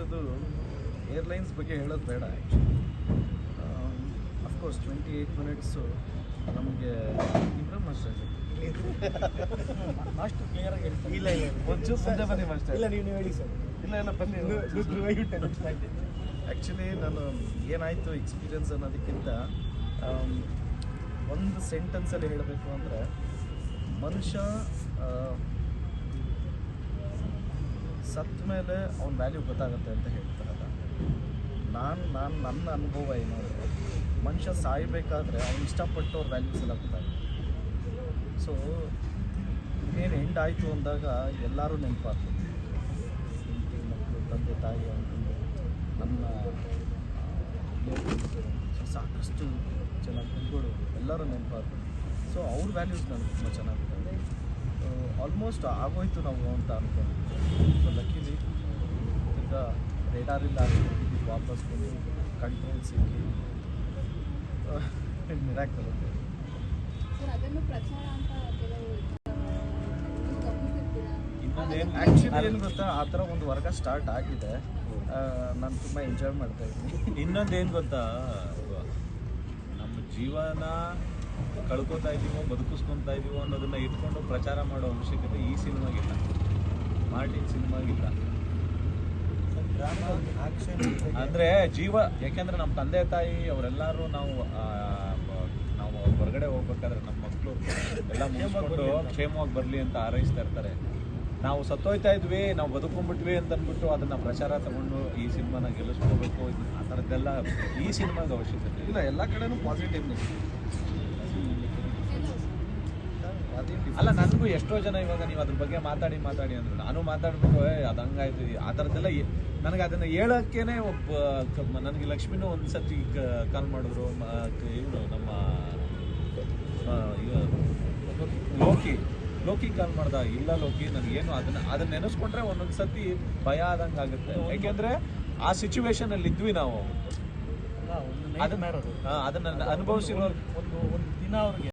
ಫ್ಲೈಟದು airlines ಬಗ್ಗೆ ಹೇಳೋದು ಬೇಡ actually of course twenty eight minutes ನಮಗೆ ಇಬ್ರಾಹಿಂ ಮಾಸ್ಟರ್ ಮಾಸ್ಟರ್ ಕ್ಲಿಯರ್ ಆಗಿ ಹೇಳ್ತಾರೆ ಇಲ್ಲ ಇಲ್ಲ. ಒಂಚೂರು ಮುಂದೆ ಬನ್ನಿ ಮಾಸ್ಟರ್. ಇಲ್ಲ ನೀವು ಹೇಳಿ ಸರ್. ಇಲ್ಲ ಇಲ್ಲ ಬನ್ನಿ. ಆ್ಯಕ್ಚುಲಿ ನಾನು ಏನಾಯಿತು ಎಕ್ಸ್ಪೀರಿಯನ್ಸ್ ಅನ್ನೋದಕ್ಕಿಂತ ಆಮ್, ಒಂದು ಸೆಂಟೆನ್ಸಲ್ಲಿ ಹೇಳಬೇಕು ಅಂದರೆ ಮನುಷ್ಯ ಸತ್ತ ಮೇಲೆ ಅವ್ನ ವ್ಯಾಲ್ಯೂ ಗೊತ್ತಾಗುತ್ತೆ ಅಂತ ಹೇಳ್ತಾರಲ್ಲ. ನಾನು ನಾನು ನನ್ನ ಅನುಭವ ಏನಾದರೆ ಮನುಷ್ಯ ಸಾಯಬೇಕಾದ್ರೆ ಅವ್ನು ಇಷ್ಟಪಟ್ಟು ಅವ್ರ ವ್ಯಾಲ್ಯೂಸ್ ಎಲ್ಲ ಗೊತ್ತಾಗುತ್ತೆ. ಸೊ ಏನು ಎಂಡ್ ಆಯಿತು ಅಂದಾಗ ಎಲ್ಲರೂ ನೆನಪಾಗ್ತದೆ ಹೆಂಡತಿ ಮಕ್ಕಳು ತಂದೆ, ತಾಯಿ ಅಂತಂದು ನನ್ನ ಸಾಕಷ್ಟು ಜನ ಎಲ್ಲರೂ ನೆನಪಾಗ್ತದೆ ಸೊ ಅವ್ರ ವ್ಯಾಲ್ಯೂಸ್ ನನಗೆ ತುಂಬ ಚೆನ್ನಾಗಿದೆ ಆಲ್ಮೋಸ್ಟ್ ಆಗೋಯ್ತು ನಾವು ಅಂತ ಅನ್ಕೊಂಡು ಸೊ ಲಕ್ಕಿಲಿ ಈಗ ರೇಡಾರಿಂದ ವಾಪಸ್ ಬಂದು ಕಂಟ್ರೋಲ್ ಸಿಕ್ಕಿ ನೀವು ಗಮನಿಸಿರ್ತೀರಾ ಇನ್ನೊಂದೇನು ಆ್ಯಕ್ಚುಲಿ ಏನು ಗೊತ್ತಾ? ಆ ಥರ ಒಂದು ವರ್ಗ ಸ್ಟಾರ್ಟ್ ಆಗಿದೆ. ನಾನು ತುಂಬ ಎಂಜಾಯ್ ಮಾಡ್ತಾ ಇದ್ದೀನಿ. ಇನ್ನೊಂದೇನು ಗೊತ್ತಾ? ನಮ್ಮ ಜೀವನ ಕಳ್ಕೊತಾ ಇದೀವೋ, ಬದುಕಿಸ್ಕೊತಾ ಇದೀವೋ ಅನ್ನೋದನ್ನ ಇಟ್ಕೊಂಡು ಪ್ರಚಾರ ಮಾಡೋ ಅವಶ್ಯಕತೆ ಈ ಸಿನಿಮಾಗಿಲ್ಲ ಮಾರ್ಟಿನ್ ಸಿನಿಮಾಗಿಲ್ಲ ಅಂದ್ರೆ ಜೀವ, ಯಾಕೆಂದ್ರೆ ನಮ್ಮ ತಂದೆ ತಾಯಿ, ಅವರೆಲ್ಲರೂ ನಾವು ನಾವು ಹೊರಗಡೆ ಹೋಗ್ಬೇಕಾದ್ರೆ ನಮ್ಮ ಮಕ್ಕಳು ಎಲ್ಲ ಮುಗಿಸ್ಕೊಂಡು ಕ್ಷೇಮವಾಗಿ ಬರಲಿ ಅಂತ ಆರೈಸ್ತಾ ಇರ್ತಾರೆ. ನಾವು ಸತ್ತೋಯ್ತಾ ಇದ್ವಿ, ನಾವು ಬದುಕೊಂಡ್ಬಿಟ್ವಿ ಅಂತ ಅಂದ್ಬಿಟ್ಟು ಅದನ್ನ ಪ್ರಚಾರ ತಗೊಂಡು ಈ ಸಿನಿಮಾನ ಗೆಲ್ಲಿಸ್ಕೋಬೇಕು. ಆ ಥರದ್ದೆಲ್ಲ ಈ ಸಿನಿಮಾದ ಅವಶ್ಯಕತೆ ಇಲ್ಲ. ಎಲ್ಲ ಕಡೆನೂ ಪಾಸಿಟಿವ್ ಅಲ್ಲ ನನಗೂ ಎಷ್ಟೋ ಜನ ಇವಾಗ ನೀವು ಅದ್ರ ಬಗ್ಗೆ ಮಾತಾಡಿ ಮಾತಾಡಿ ಅಂದ್ರು. ನಾನು ಮಾತಾಡ್ಬೇಕು ಅದು ಹಂಗಾಯ್ತು ಆ ಥರದ್ದೆಲ್ಲ ನನಗೆ ಅದನ್ನ ಹೇಳೋಕ್ಕೇನೆ ಒಬ್ಬ ನನಗೆ ಲಕ್ಷ್ಮಿನೂ ಒಂದು ಸರ್ತಿ ಕಾಲ್ ಮಾಡಿದ್ರು ಇವನು ನಮ್ಮ ಲೋಕಿ ಲೋಕಿ ಕಾಲ್ ಮಾಡ್ದ. ಇಲ್ಲ ಲೋಕಿ ನನಗೇನು ಅದನ್ನ ಅದನ್ನ ನೆನೆಸ್ಕೊಂಡ್ರೆ ಒಂದೊಂದು ಸರ್ತಿ ಭಯ ಆದಂಗೆ ಆಗುತ್ತೆ. ಯಾಕೆಂದ್ರೆ ಆ ಸಿಚುವೇಶನ್ ಅಲ್ಲಿ ಇದ್ವಿ ನಾವು. ಅದನ್ನ ಅನುಭವಿಸಿರೋ ಒಂದು ಒಂದು ದಿನ ಅವ್ರಿಗೆ